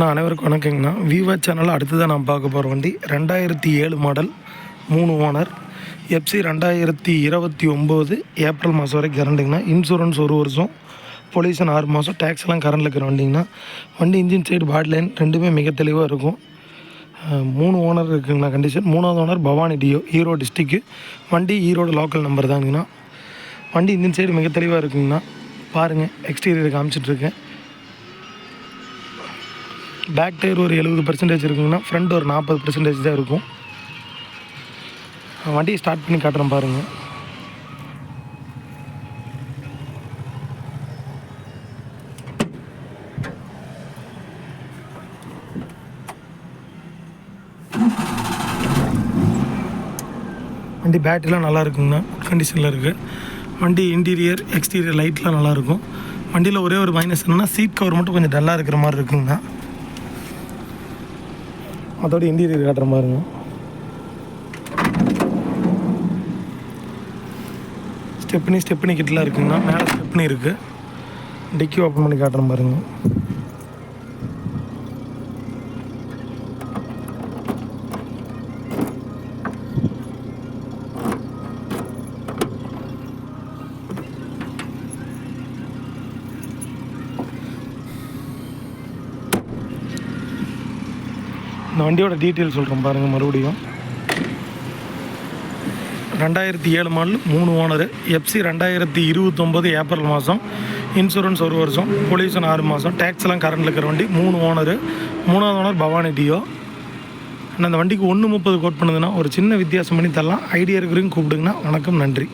நான் அனைவருக்கும் வணக்கங்கண்ணா. விவா சேனலில் அடுத்ததான் நான் பார்க்க போகிற வண்டி. ரெண்டாயிரத்தி ஏழு மாடல் மூணு ஓனர் எஃப்சி ரெண்டாயிரத்தி இருபத்தி ஒம்பது ஏப்ரல் மாதம் வரைக்கும் கரண்டுங்கண்ணா இன்சூரன்ஸ் ஒரு வருஷம் பொல்யூஷன் ஆறு மாதம் டேக்ஸ் எல்லாம் கரண்டில் இருக்கிற வண்டிங்கண்ணா. வண்டி இன்ஜின் சைடு பாட்லைன் ரெண்டுமே மிக தெளிவாக இருக்கும். மூணு ஓனர் இருக்குங்கண்ணா கண்டிஷன் மூணாவது owner Bhavani Dio Erode district வண்டி ஈரோடு லோக்கல் நம்பர் தாங்கண்ணா வண்டி இன்ஜின் சைடு மிக தெளிவாக இருக்குங்கண்ணா. பாருங்கள் எக்ஸ்டீரியர் காமிச்சிட்ருக்கேன் பேக் டயர் ஒரு எழுபது பர்சன்டேஜ் இருக்குங்கன்னா ஃப்ரண்ட் ஒரு நாற்பது பர்சன்டேஜ் தான் இருக்கும். வண்டியை ஸ்டார்ட் பண்ணி காட்டுறேன் பாருங்கள் வண்டி பேட்டரிலாம் நல்லா இருக்குங்கண்ணா கண்டிஷனில் இருக்குது வண்டி இன்டீரியர் எக்ஸ்டீரியர் லைட்லாம் நல்லாயிருக்கும் வண்டியில் ஒரே ஒரு மைனஸ் என்னென்னா சீட் கவர் மட்டும் கொஞ்சம் டல்லாக இருக்கிற மாதிரி இருக்குங்கண்ணா அதோட இன்டீரியர் காட்டுற பாருங்க ஸ்டெப்னி ஸ்டெப்னி கிட்டலாம் இருக்குங்கண்ணா மேலே ஸ்டெப்னி இருக்குது டிக்கி ஓப்பன் பண்ணி காட்டுற பாருங்க இந்த வண்டியோட டீட்டெயில் சொல்கிறேன் பாருங்கள் மறுபடியும். ரெண்டாயிரத்தி ஏழு மாடல் மூணு ஓனரு. எஃப்சி ரெண்டாயிரத்தி இருபத்தொம்போது ஏப்ரல் மாதம் இன்சூரன்ஸ் ஒரு வருஷம் பொல்யூஷன் ஆறு மாதம் டேக்ஸ் எல்லாம் கரண்டில் இருக்கிற வண்டி மூணு ஓனரு. மூணாவது ஓனர் பவானி டியோ. ஆனால் அந்த வண்டிக்கு ஒன்று முப்பது கோட் பண்ணுதுன்னா ஒரு சின்ன வித்தியாசம் பண்ணி தரலாம். ஐடியா இருக்கிறவங்க கூப்பிடுங்கண்ணா வணக்கம் நன்றி.